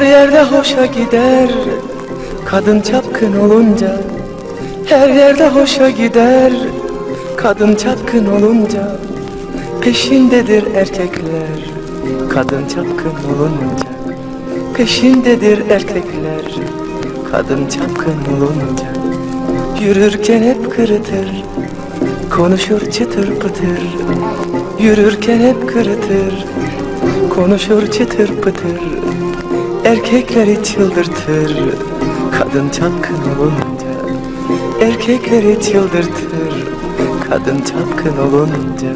Her yerde hoşa gider. Kadın çapkın olunca Her yerde hoşa gider. Kadın çapkın olunca Peşindedir erkekler. Kadın çapkın olunca Peşindedir erkekler. Kadın çapkın olunca Yürürken hep kırıtır Konuşur çıtır pıtır. Yürürken hep kırıtır Konuşur çıtır pıtır Erkekleri çıldırtır Kadın çapkın olunca. Erkekleri çıldırtır Kadın çapkın olunca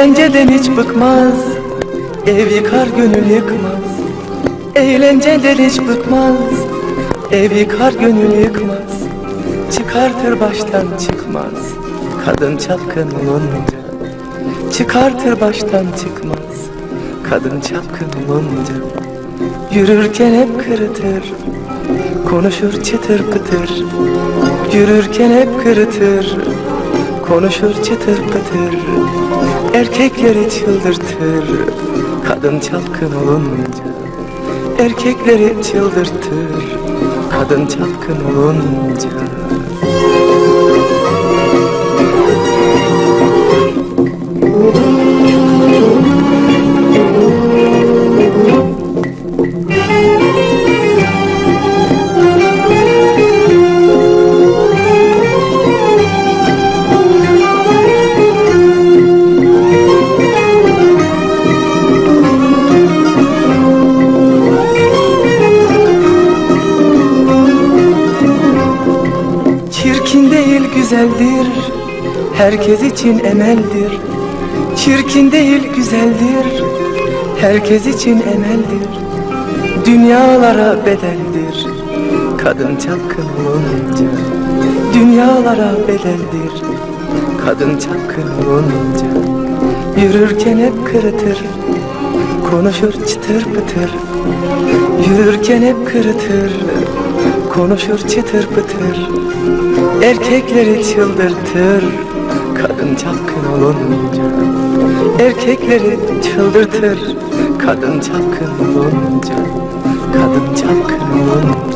Eğlenceden hiç bıkmaz. Ev yıkar gönül yıkmaz. Eğlenceden hiç bıkmaz. Ev yıkar gönül yıkmaz. Çıkartır baştan çıkmaz. Kadın çapkın olunca Çıkartır baştan çıkmaz. Kadın çapkın olunca Yürürken hep kırıtır. Konuşur çıtır pıtır. Yürürken hep kırıtır Konuşur çıtır pıtır Erkekleri çıldırtır. Kadın çapkın olunca Erkekleri çıldırtır. Kadın çapkın olunca Çirkin değil güzeldir. Herkes için emeldir. Çirkin değil güzeldir. Herkes için emeldir. Dünyalara bedeldir. Kadın çapkın olunca Dünyalara bedeldir. Kadın çapkın olunca Yürürken hep kırıtır. Konuşur çıtır pıtır. Yürürken hep kırıtır Konuşur çıtır pıtır. Erkekleri çıldırtır Kadın çapkın olunca. Erkekleri çıldırtır Kadın çapkın olunca. Kadın çapkın olunca